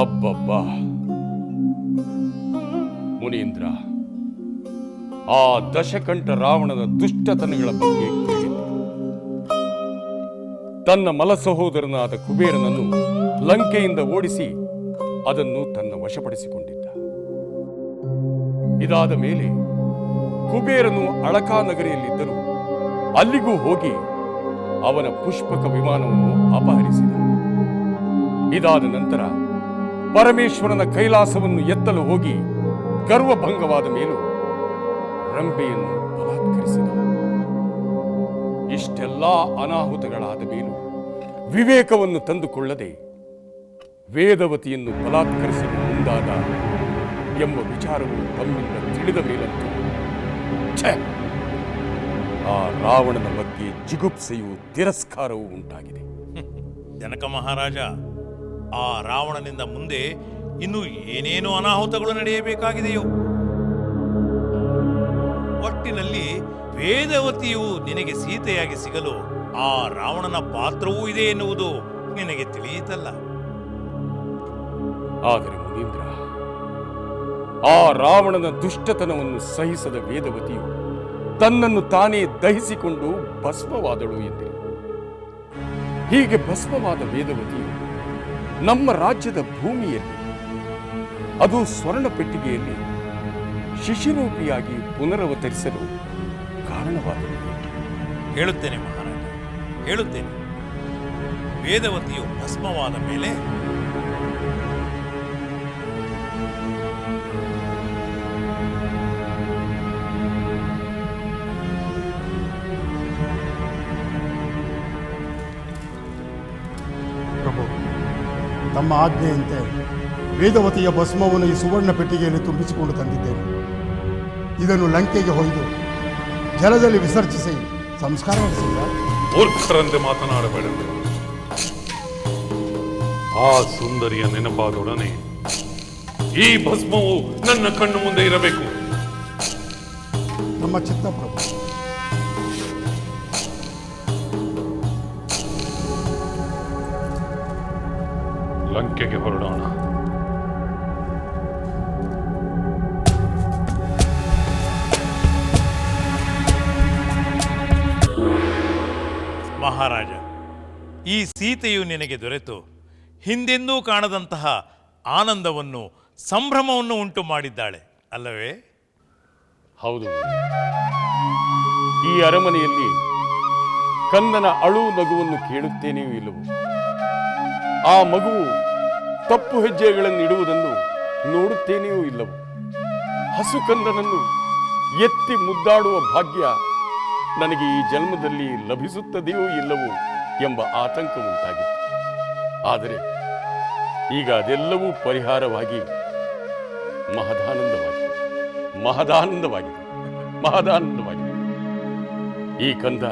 ಅಬ್ಬಬ್ಬಾ. ಮುನೀಂದ್ರ, ಆ ದಶಕಂಠ ರಾವಣನ ದುಷ್ಟತನಗಳ ಬಗ್ಗೆ ತನ್ನ ಮಲ ಸಹೋದರನಾದ ಕುಬೇರನನ್ನು ಲಂಕೆಯಿಂದ ಓಡಿಸಿ ಅದನ್ನು ತನ್ನ ವಶಪಡಿಸಿಕೊಂಡಿದ್ದ. ಇದಾದ ಮೇಲೆ ಕುಬೇರನು ಅಳಕಾ ನಗರಿಯಲ್ಲಿದ್ದರೂ ಅಲ್ಲಿಗೂ ಹೋಗಿ ಅವನ ಪುಷ್ಪಕ ವಿಮಾನವನ್ನು ಅಪಹರಿಸಿದ. ಇದಾದ ನಂತರ ಪರಮೇಶ್ವರನ ಕೈಲಾಸವನ್ನು ಎತ್ತಲು ಹೋಗಿ ಗರ್ವಭಂಗವಾದ ಮೇಲೂ ರಂಬೆಯನ್ನು ಬಲಾತ್ಕರಿಸಿದ ಇಷ್ಟೆಲ್ಲ ಅನಾಹುತಗಳಾದ ಮೇಲೂ ವಿವೇಕವನ್ನು ತಂದುಕೊಳ್ಳದೆ ವೇದವತಿಯನ್ನು ಬಲಾತ್ಕರಿಸಲು ಮುಂದಾದ ಎಂಬ ವಿಚಾರವು ತಮ್ಮಿಂದ ತಿಳಿದ ಮೇಲಂತೂ! ಆ ರಾವಣನ ಬಗ್ಗೆ ಜಿಗುಪ್ಸೆಯು ತಿರಸ್ಕಾರವೂ ಉಂಟಾಗಿದೆ ಜನಕ ಮಹಾರಾಜ ಆ ರಾವಣನಿಂದ ಮುಂದೆ ಇನ್ನು ಏನೇನು ಅನಾಹುತಗಳು ನಡೆಯಬೇಕಾಗಿದೆಯೋ? ಒಟ್ಟಿನಲ್ಲಿ ವೇದವತಿಯು ನಿನಗೆ ಸೀತೆಯಾಗಿ ಸಿಗಲು ಆ ರಾವಣನ ಪಾತ್ರವೂ ಇದೆ ಎನ್ನುವುದು ನಿನಗೆ ತಿಳಿಯಿತಲ್ಲ. ಆದರೆ ಮುನೀಂದ್ರ, ಆ ರಾವಣನ ದುಷ್ಟತನವನ್ನು ಸಹಿಸದ ವೇದವತಿಯು ತನ್ನನ್ನು ತಾನೇ ದಹಿಸಿಕೊಂಡು ಭಸ್ಮವಾದಳು ಎಂದೆ ಹೀಗೆ ಭಸ್ಮವಾದ ವೇದವತಿಯು ನಮ್ಮ ರಾಜ್ಯದ ಭೂಮಿಯಲ್ಲಿ. ಅದು ಸ್ವರ್ಣ ಪೆಟ್ಟಿಗೆಯಲ್ಲಿ ಶಿಶಿರೂಪಿಯಾಗಿ ಪುನರವತರಿಸಲು ಕಾರಣವಾಗಿದೆ ಹೇಳುತ್ತೇನೆ ಮಹಾರಾಜ, ಹೇಳುತ್ತೇನೆ. ವೇದವತಿಯು ಭಸ್ಮವಾದ ಮೇಲೆ ತಮ್ಮ ಆಜ್ಞೆಯಂತೆ ವೇದವತಿಯ ಭಸ್ಮವನ್ನು ಈ ಸುವರ್ಣ ಪೆಟ್ಟಿಗೆಯಲ್ಲಿ ತುಂಬಿಸಿಕೊಂಡು ತಂದಿದ್ದೇನೆ. ಇದನ್ನು ಲಂಕೆಗೆ ಹೊಯ್ದು ಜಲದಲ್ಲಿ ವಿಸರ್ಜಿಸಿ ಸಂಸ್ಕಾರ ಮಾಡಿಸಿಲ್ಲ ಮೂರ್ಖರಂತೆ ಮಾತನಾಡಬೇಡ ಆ ಸುಂದರಿಯ ನೆನಪಾದೊಡನೆ ಈ ಭಸ್ಮವು ನನ್ನ ಕಣ್ಣು ಮುಂದೆ ಇರಬೇಕು. ನಮ್ಮ ಚಿತ್ತ ಲಂಕೆಗೆ ಹೊರಡೋಣ. ಮಹಾರಾಜ ಈ ಸೀತೆಯು ನಿನಗೆ ದೊರೆತು. ಹಿಂದೆಂದೂ ಕಾಣದಂತಹ ಆನಂದವನ್ನು ಸಂಭ್ರಮವನ್ನು ಉಂಟು ಮಾಡಿದ್ದಾಳೆ ಅಲ್ಲವೇ? ಹೌದು. ಈ ಅರಮನೆಯಲ್ಲಿ ಕಂದನ ಅಳು ನಗುವನ್ನು ಕೇಳುತ್ತೇನೆಯೂ ಇಲ್ಲವೋ? ಆ ಮಗುವು ತಪ್ಪು ಹೆಜ್ಜೆಗಳನ್ನು ಇಡುವುದನ್ನು ನೋಡುತ್ತೇನೆಯೂ ಇಲ್ಲವು? ಹಸು ಕಂದನನ್ನು ಎತ್ತಿ ಮುದ್ದಾಡುವ ಭಾಗ್ಯ ನನಗೆ ಈ ಜನ್ಮದಲ್ಲಿ ಲಭಿಸುತ್ತದೆಯೋ ಇಲ್ಲವೋ ಎಂಬ ಆತಂಕ ಉಂಟಾಗಿತ್ತು. ಆದರೆ ಈಗ ಅದೆಲ್ಲವೂ ಪರಿಹಾರವಾಗಿ ಮಹದಾನಂದವಾಗಿದೆ. ಮಹದಾನಂದವಾಗಿದೆ. ಮಹದಾನಂದವಾಗಿದೆ. ಈ ಕಂದ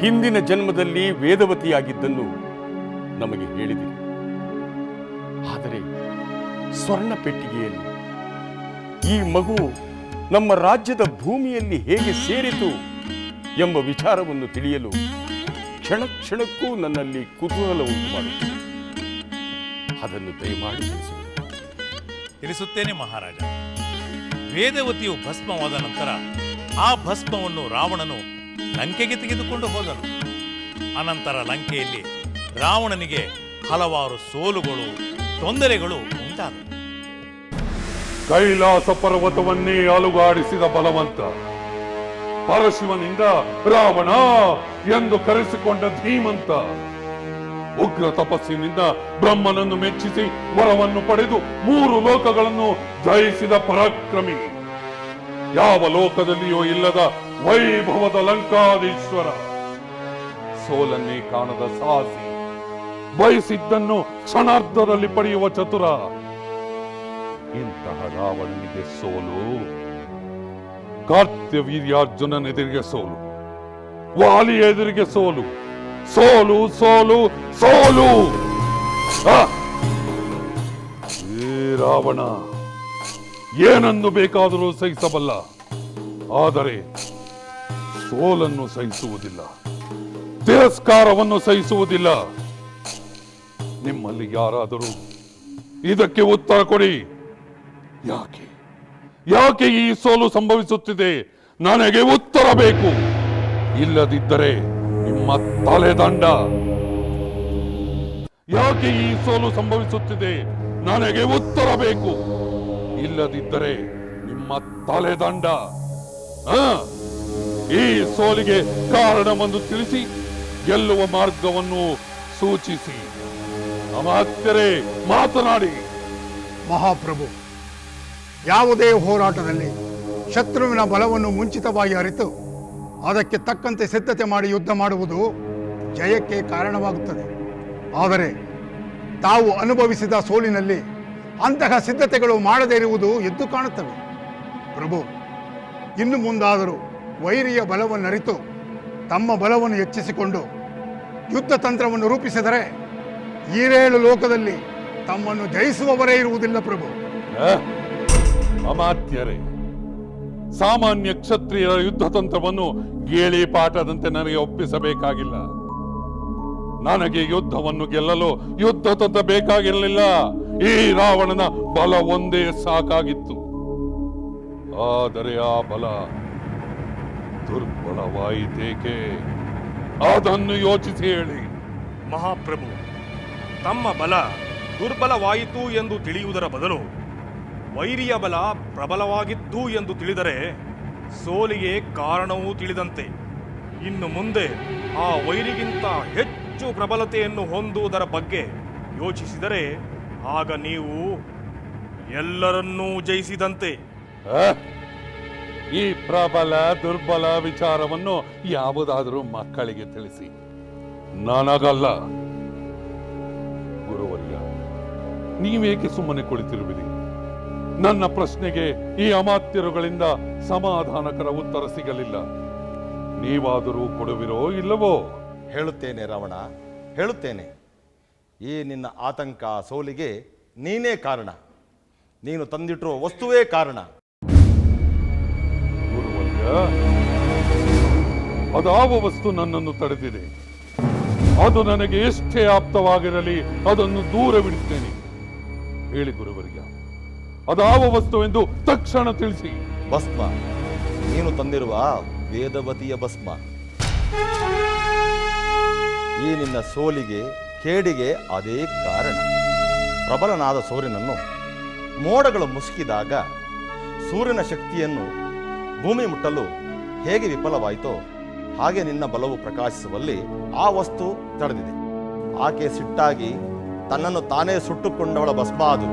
ಹಿಂದಿನ ಜನ್ಮದಲ್ಲಿ ವೇದವತಿಯಾಗಿದ್ದನ್ನು ನಮಗೆ ಹೇಳಿದಿರಿ ಆದರೆ ಸ್ವರ್ಣ ಪೆಟ್ಟಿಗೆಯಲ್ಲಿ ಈ ಮಗು ನಮ್ಮ ರಾಜ್ಯದ ಭೂಮಿಯಲ್ಲಿ ಹೇಗೆ ಸೇರಿತು ಎಂಬ ವಿಚಾರವನ್ನು ತಿಳಿಯಲು ಕ್ಷಣ ಕ್ಷಣಕ್ಕೂ ನನ್ನಲ್ಲಿ ಕುತೂಹಲ ಉಂಟು ಮಾಡುತ್ತದೆ. ಅದನ್ನು ದಯಮಾಡಿ ತಿಳಿಸಿ ತಿಳಿಸುತ್ತೇನೆ ಮಹಾರಾಜ. ವೇದವತಿಯು ಭಸ್ಮವಾದ ನಂತರ ಆ ಭಸ್ಮವನ್ನು ರಾವಣನು ಲಂಕೆಗೆ ತೆಗೆದುಕೊಂಡು ಹೋದನು. ಅನಂತರ ಲಂಕೆಯಲ್ಲಿ ರಾವಣನಿಗೆ ಹಲವಾರು ಸೋಲುಗಳು, ತೊಂದರೆಗಳು ಉಂಟಾದವು. ಕೈಲಾಸ ಪರ್ವತವನ್ನೇ ಅಲುಗಾಡಿಸಿದ ಬಲವಂತ, ಪರಶಿವನಿಂದ ರಾವಣ ಎಂದು ಕರೆಸಿಕೊಂಡ ಧೀಮಂತ, ಉಗ್ರ ತಪಸ್ಸಿನಿಂದ ಬ್ರಹ್ಮನನ್ನು ಮೆಚ್ಚಿಸಿ ವರವನ್ನು ಪಡೆದು ಮೂರು ಲೋಕಗಳನ್ನು ಜಯಿಸಿದ ಪರಾಕ್ರಮಿ. ಯಾವ ಲೋಕದಲ್ಲಿಯೂ ಇಲ್ಲದ ವೈಭವದ ಲಂಕಾದೀಶ್ವರ ಸೋಲನ್ನೇ ಕಾಣದ ಸಾಹಸಿ. ಬಯಸಿದ್ದನ್ನು ಕ್ಷಣಾರ್ಧದಲ್ಲಿ ಪಡೆಯುವ ಚತುರ. ಇಂತಹ ರಾವಣನಿಗೆ ಸೋಲು. ಕಾರ್ತ್ಯವೀರ್ಯಾರ್ಜುನನೆದುರಿಗೆ ಸೋಲು. ವಾಲಿ ಎದುರಿಗೆ ಸೋಲು. ಸೋಲು ಸೋಲು ಸೋಲು. ರಾವಣ, ಏನನ್ನು ಬೇಕಾದರೂ ಸಹಿಸಬಲ್ಲ. ಆದರೆ ಸೋಲನ್ನು ಸಹಿಸುವುದಿಲ್ಲ. ತಿರಸ್ಕಾರವನ್ನು ಸಹಿಸುವುದಿಲ್ಲ. ನಿಮ್ಮಲ್ಲಿ ಯಾರಾದರೂ ಇದಕ್ಕೆ ಉತ್ತರ ಕೊಡಿ. ಯಾಕೆ? ಯಾಕೆ ಈ ಸೋಲು ಸಂಭವಿಸುತ್ತಿದೆ? ನನಗೆ ಉತ್ತರ ಬೇಕು. ಇಲ್ಲದಿದ್ದರೆ ನಿಮ್ಮ ತಲೆದಂಡ ಯಾಕೆ ಈ ಸೋಲು ಸಂಭವಿಸುತ್ತಿದೆ? ನನಗೆ ಉತ್ತರ ಬೇಕು. ಇಲ್ಲದಿದ್ದರೆ ನಿಮ್ಮ ತಲೆದಂಡ? ಈ ಸೋಲಿಗೆ ಕಾರಣವನ್ನು ತಿಳಿಸಿ, ಗೆಲ್ಲುವ ಮಾರ್ಗವನ್ನು ಸೂಚಿಸಿ. ಅಮಾತ್ಯರೇ ಮಾತನಾಡಿ. ಮಹಾಪ್ರಭು, ಯಾವುದೇ ಹೋರಾಟದಲ್ಲಿ ಶತ್ರುವಿನ ಬಲವನ್ನು ಮುಂಚಿತವಾಗಿ ಅರಿತು ಅದಕ್ಕೆ ತಕ್ಕಂತೆ ಸಿದ್ಧತೆ ಮಾಡಿ ಯುದ್ಧ ಮಾಡುವುದು ಜಯಕ್ಕೆ ಕಾರಣವಾಗುತ್ತದೆ. ಆದರೆ ತಾವು ಅನುಭವಿಸಿದ ಸೋಲಿನಲ್ಲಿ ಅಂತಹ ಸಿದ್ಧತೆಗಳು ಮಾಡದೇ ಇರುವುದು ಎದ್ದು ಕಾಣುತ್ತವೆ. ಪ್ರಭು, ಇನ್ನು ಮುಂದಾದರೂ ವೈರಿಯ ಬಲವನ್ನು ಅರಿತು ತಮ್ಮ ಬಲವನ್ನು ಹೆಚ್ಚಿಸಿಕೊಂಡು ಯುದ್ಧ ತಂತ್ರವನ್ನು ರೂಪಿಸಿದರೆ ಈರೇಳು ಲೋಕದಲ್ಲಿ ತಮ್ಮನ್ನು ಜಯಿಸುವವರೇ ಇರುವುದಿಲ್ಲ ಪ್ರಭು? ಅಮಾತ್ಯರೇ ಸಾಮಾನ್ಯ ಕ್ಷತ್ರಿಯರ ಯುದ್ಧ ತಂತ್ರವನ್ನು ಗೇಳಿ ಪಾಠದಂತೆ ನನಗೆ ಒಪ್ಪಿಸಬೇಕಾಗಿಲ್ಲ. ನನಗೆ ಯುದ್ಧವನ್ನು ಗೆಲ್ಲಲು ಯುದ್ಧ ತಂತ್ರ ಬೇಕಾಗಿರಲಿಲ್ಲ. ಈ ರಾವಣನ ಬಲ ಒಂದೇ ಸಾಕಾಗಿತ್ತು. ಆದರೆ ಆ ಬಲ ದುರ್ಬಲವಾಯಿತೇಕೆ? ಅದನ್ನು ಯೋಚಿಸಿ ಹೇಳಿ. ಮಹಾಪ್ರಭು ತಮ್ಮ ಬಲ ದುರ್ಬಲವಾಯಿತು ಎಂದು ತಿಳಿಯುವುದರ ಬದಲು ವೈರಿಯ ಬಲ ಪ್ರಬಲವಾಗಿತ್ತು ಎಂದು ತಿಳಿದರೆ ಸೋಲಿಗೆ ಕಾರಣವೂ ತಿಳಿದಂತೆ. ಇನ್ನು ಮುಂದೆ ಆ ವೈರಿಗಿಂತ ಹೆಚ್ಚು ಪ್ರಬಲತೆಯನ್ನು ಹೊಂದುವುದರ ಬಗ್ಗೆ ಯೋಚಿಸಿದರೆ ಆಗ ನೀವು ಎಲ್ಲರನ್ನೂ ಜಯಿಸಿದಂತೆ? ಈ ಪ್ರಬಲ ದುರ್ಬಲ ವಿಚಾರವನ್ನು ಯಾವುದಾದರೂ ಮಕ್ಕಳಿಗೆ ತಿಳಿಸಿ. ನನಗಲ್ಲ. ಗುರುವರ್ಯ ನೀವೇಕೆ ಸುಮ್ಮನೆ ಕುಳಿತಿರುವಿರಿ? ನನ್ನ ಪ್ರಶ್ನೆಗೆ ಈ ಅಮಾತ್ಯರುಗಳಿಂದ ಸಮಾಧಾನಕರ ಉತ್ತರ ಸಿಗಲಿಲ್ಲ. ನೀವಾದರೂ ಕೊಡುವಿರೋ ಇಲ್ಲವೋ? ಹೇಳುತ್ತೇನೆ ರಾವಣ ಹೇಳುತ್ತೇನೆ. ಈ ನಿನ್ನ ಆತಂಕ ಸೋಲಿಗೆ ನೀನೇ ಕಾರಣ. ನೀನು ತಂದಿಟ್ಟಿರುವ ವಸ್ತುವೇ ಕಾರಣ. ಗುರುವರ್ಯ ಅದಾವ ವಸ್ತು ನನ್ನನ್ನು ತಡೆದಿದೆ. ಅದು ನನಗೆ ಎಷ್ಟೇ ಆಪ್ತವಾಗಿರಲಿ, ಅದನ್ನು ದೂರವಿಡುತ್ತೇನೆ ಹೇಳಿ ಗುರುವರ್ಯ ಅದಾವ ವಸ್ತು ಎಂದು ತಕ್ಷಣ ತಿಳಿಸಿ. ಭಸ್ಮ, ನೀನು ತಂದಿರುವ ವೇದವತಿಯ ಭಸ್ಮ. ಈ ನಿನ್ನ ಸೋಲಿಗೆ, ಕೇಡಿಗೆ ಅದೇ ಕಾರಣ. ಪ್ರಬಲನಾದ ಸೂರ್ಯನನ್ನು ಮೋಡಗಳು ಮುಸುಕಿದಾಗ ಸೂರ್ಯನ ಶಕ್ತಿಯನ್ನು ಭೂಮಿ ಮುಟ್ಟಲು ಹೇಗೆ ವಿಫಲವಾಯಿತೋ ಹಾಗೆ ನಿನ್ನ ಬಲವು ಪ್ರಕಾಶಿಸುವಲ್ಲಿ ಆ ವಸ್ತು ತಡೆದಿದೆ. ಆಕೆ ಸಿಟ್ಟಾಗಿ ತನ್ನನ್ನು ತಾನೇ ಸುಟ್ಟುಕೊಂಡವಳ ಭಸ್ಮ ಅದು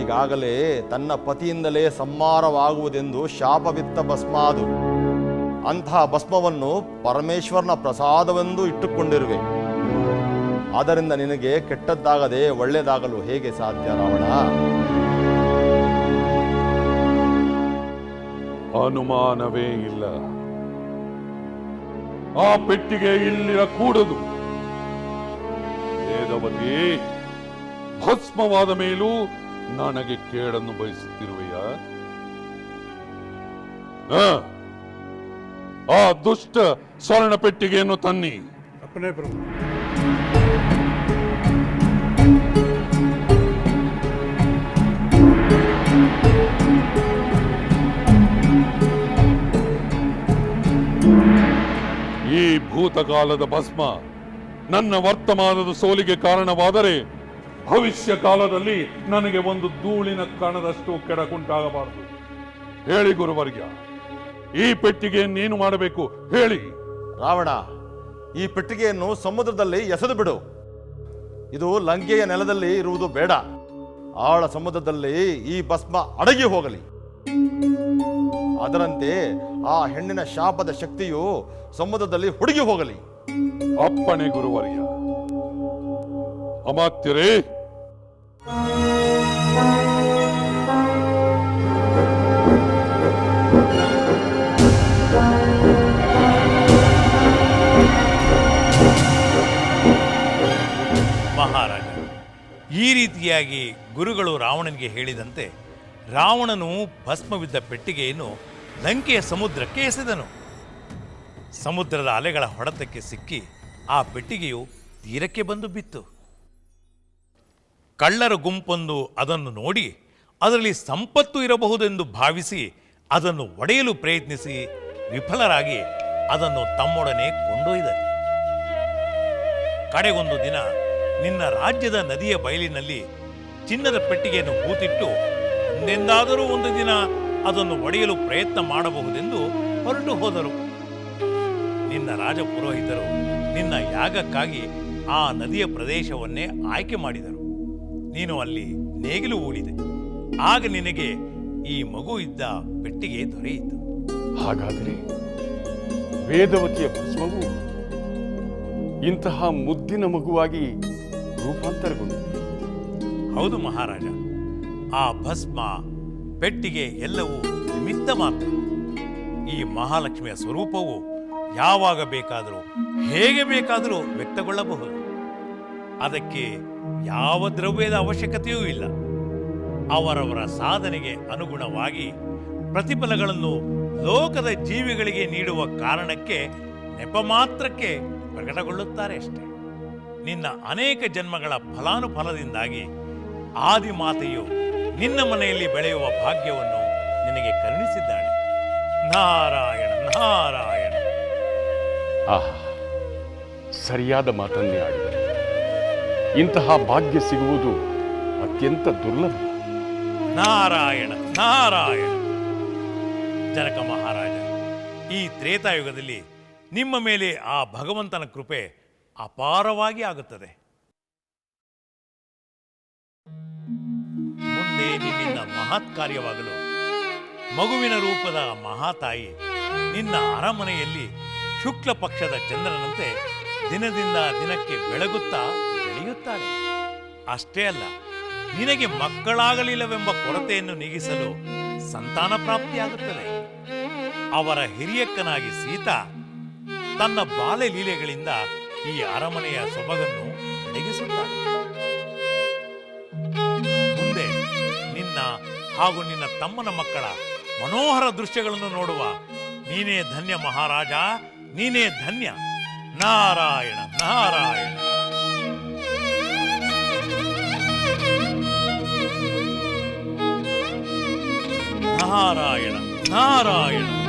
ಈಗಾಗಲೇ ತನ್ನ ಪತಿಯಿಂದಲೇ ಸಂಹಾರವಾಗುವುದೆಂದು ಶಾಪವಿತ್ತ ಭಸ್ಮ ಅದು ಅಂತಹ ಭಸ್ಮವನ್ನು ಪರಮೇಶ್ವರನ ಪ್ರಸಾದವೆಂದು ಇಟ್ಟುಕೊಂಡಿರುವೆ. ಆದ್ದರಿಂದ ನಿನಗೆ ಕೆಟ್ಟದ್ದಾಗದೆ ಒಳ್ಳೆಯದಾಗಲು ಹೇಗೆ ಸಾಧ್ಯ ರಾವಣ? ಅನುಮಾನವೇ ಇಲ್ಲ ಆ ಪೆಟ್ಟಿಗೆ ಇಲ್ಲಿರಕೂಡದು ವೇದವತಿ, ಭಸ್ಮವಾದ ಮೇಲೂ ನನಗೆ ಕೇಡನ್ನು ಬಯಸುತ್ತಿರುವೆಯ? ಆ ದುಷ್ಟ ಸ್ವರ್ಣ ಪೆಟ್ಟಿಗೆಯನ್ನು ತನ್ನಿ. ಭೂತಕಾಲದ ಭಸ್ಮ ನನ್ನ ವರ್ತಮಾನದ ಸೋಲಿಗೆ ಕಾರಣವಾದರೆ ಭವಿಷ್ಯ ಕಾಲದಲ್ಲಿ ನನಗೆ ಒಂದು ಧೂಳಿನ ಕಣದಷ್ಟು ಕೆಡಕುಂಟಾಗಬಾರದು. ಹೇಳಿ ಗುರುವರ್ಯ ಈ ಪೆಟ್ಟಿಗೆಯನ್ನು ನೀನು ಮಾಡಬೇಕು. ಹೇಳಿ. ರಾವಣ, ಈ ಪೆಟ್ಟಿಗೆಯನ್ನು ಸಮುದ್ರದಲ್ಲಿ ಎಸೆದು ಬಿಡು. ಇದು ಲಂಕೆಯ ನೆಲದಲ್ಲಿ ಇರುವುದು ಬೇಡ. ಆಳ ಸಮುದ್ರದಲ್ಲಿ ಈ ಭಸ್ಮ ಅಡಗಿ ಹೋಗಲಿ. ಅದರಂತೆ ಆ ಹೆಣ್ಣಿನ ಶಾಪದ ಶಕ್ತಿಯು ಸಮುದ್ರದಲ್ಲಿ ಹುಡುಗಿ ಹೋಗಲಿ. ಅಪ್ಪಣೆ ಗುರುವರ್ಯ. ಅಮಾತ್ಯರೇ. ಮಹಾರಾಜ ಈ ರೀತಿಯಾಗಿ ಗುರುಗಳು ರಾವಣನಿಗೆ ಹೇಳಿದಂತೆ ರಾವಣನು ಭಸ್ಮವಿದ್ದ ಪೆಟ್ಟಿಗೆಯನ್ನು ಲಂಕೆಯ ಸಮುದ್ರಕ್ಕೆ ಎಸೆದನು. ಸಮುದ್ರದ ಅಲೆಗಳ ಹೊಡೆತಕ್ಕೆ ಸಿಕ್ಕಿ ಆ ಪೆಟ್ಟಿಗೆಯು ತೀರಕ್ಕೆ ಬಂದು ಬಿತ್ತು. ಕಳ್ಳರ ಗುಂಪೊಂದು ಅದನ್ನು ನೋಡಿ ಅದರಲ್ಲಿ ಸಂಪತ್ತು ಇರಬಹುದೆಂದು ಭಾವಿಸಿ ಅದನ್ನು ಒಡೆಯಲು ಪ್ರಯತ್ನಿಸಿ ವಿಫಲರಾಗಿ ಅದನ್ನು ತಮ್ಮೊಡನೆ ಕೊಂಡೊಯ್ದರು. ಕಡೆಗೊಂದು ದಿನ ನಿನ್ನ ರಾಜ್ಯದ ನದಿಯ ಬಯಲಿನಲ್ಲಿ ಚಿನ್ನದ ಪೆಟ್ಟಿಗೆಯನ್ನು ಹೂತಿಟ್ಟು ಮುಂದೆಂದಾದರೂ ಒಂದು ದಿನ ಅದನ್ನು ಒಡೆಯಲು ಪ್ರಯತ್ನ ಮಾಡಬಹುದೆಂದು ಹೊರಟು ಹೋದರು. ನಿನ್ನ ರಾಜಪುರೋಹಿತರು ನಿನ್ನ ಯಾಗಕ್ಕಾಗಿ ಆ ನದಿಯ ಪ್ರದೇಶವನ್ನೇ ಆಯ್ಕೆ ಮಾಡಿದರು. ನೀನು ಅಲ್ಲಿ ನೇಗಿಲು ಓಡಿದೆ ಆಗ ನಿನಗೆ ಈ ಮಗು ಇದ್ದ ಪೆಟ್ಟಿಗೆ ದೊರೆಯಿತು. ಹಾಗಾದರೆ ವೇದವತಿಯ ಭಸ್ಮವು ಇಂತಹ ಮುದ್ದಿನ ಮಗುವಾಗಿ ರೂಪಾಂತರಗೊಂಡಿದೆ. ಹೌದು ಮಹಾರಾಜ ಆ ಭಸ್ಮ ಪೆಟ್ಟಿಗೆ ಎಲ್ಲವೂ ನಿಮಿತ್ತ ಮಾತ್ರ. ಈ ಮಹಾಲಕ್ಷ್ಮಿಯ ಸ್ವರೂಪವು ಯಾವಾಗ ಬೇಕಾದರೂ ಹೇಗೆ ಬೇಕಾದರೂ ವ್ಯಕ್ತಗೊಳ್ಳಬಹುದು. ಅದಕ್ಕೆ ಯಾವ ದ್ರವ್ಯದ ಅವಶ್ಯಕತೆಯೂ ಇಲ್ಲ. ಅವರವರ ಸಾಧನೆಗೆ ಅನುಗುಣವಾಗಿ ಪ್ರತಿಫಲಗಳನ್ನು ಲೋಕದ ಜೀವಿಗಳಿಗೆ ನೀಡುವ ಕಾರಣಕ್ಕೆ ನೆಪ ಮಾತ್ರಕ್ಕೆ ಪ್ರಕಟಗೊಳ್ಳುತ್ತಾರೆ ಅಷ್ಟೇ. ನಿನ್ನ ಅನೇಕ ಜನ್ಮಗಳ ಫಲಾನುಫಲದಿಂದಾಗಿ ಆದಿಮಾತೆಯು ನಿನ್ನ ಮನೆಯಲ್ಲಿ ಬೆಳೆಯುವ ಭಾಗ್ಯವನ್ನು ನಿನಗೆ ಕರುಣಿಸಿದ್ದಾಳೆ. ನಾರಾಯಣ ನಾರಾಯಣ. ಆಹಾ ಸರಿಯಾದ ಮಾತನ್ನೇ ಆಡಿದೆ ಇಂತಹ ಭಾಗ್ಯ ಸಿಗುವುದು ಅತ್ಯಂತ ದುರ್ಲಭ. ನಾರಾಯಣ ನಾರಾಯಣ. ಜನಕ ಮಹಾರಾಜ ಈ ತ್ರೇತಾಯುಗದಲ್ಲಿ ನಿಮ್ಮ ಮೇಲೆ ಆ ಭಗವಂತನ ಕೃಪೆ ಅಪಾರವಾಗಿ ಆಗುತ್ತದೆ. ಮುಂದೆ ನಿನ್ನಿಂದ ಮಹತ್ ಕಾರ್ಯವಾಗಲು. ಮಗುವಿನ ರೂಪದ ಮಹಾತಾಯಿ ನಿನ್ನ ಅರಮನೆಯಲ್ಲಿ ಶುಕ್ಲ ಪಕ್ಷದ ಚಂದ್ರನಂತೆ ದಿನದಿಂದ ದಿನಕ್ಕೆ ಬೆಳಗುತ್ತಾ ಬೆಳೆಯುತ್ತಾಳೆ. ಅಷ್ಟೇ ಅಲ್ಲ, ನಿನಗೆ ಮಕ್ಕಳಾಗಲಿಲ್ಲವೆಂಬ ಕೊರತೆಯನ್ನು ನೀಗಿಸಲು ಸಂತಾನ ಪ್ರಾಪ್ತಿಯಾಗುತ್ತದೆ. ಅವರ ಹಿರಿಯಕ್ಕನಾಗಿ ಸೀತಾ ತನ್ನ ಬಾಲ್ಯ ಲೀಲೆಗಳಿಂದ ಈ ಅರಮನೆಯ ಸೊಬಗನ್ನು ಬೆಳಗಿಸುತ್ತಾಳೆ ಹಾಗೂ ನಿನ್ನ ತಮ್ಮನ ಮಕ್ಕಳ ಮನೋಹರ ದೃಶ್ಯಗಳನ್ನು ನೋಡುವ ನೀನೇ ಧನ್ಯ ಮಹಾರಾಜ, ನೀನೇ ಧನ್ಯ. ನಾರಾಯಣ ನಾರಾಯಣ. ನಾರಾಯಣ ನಾರಾಯಣ.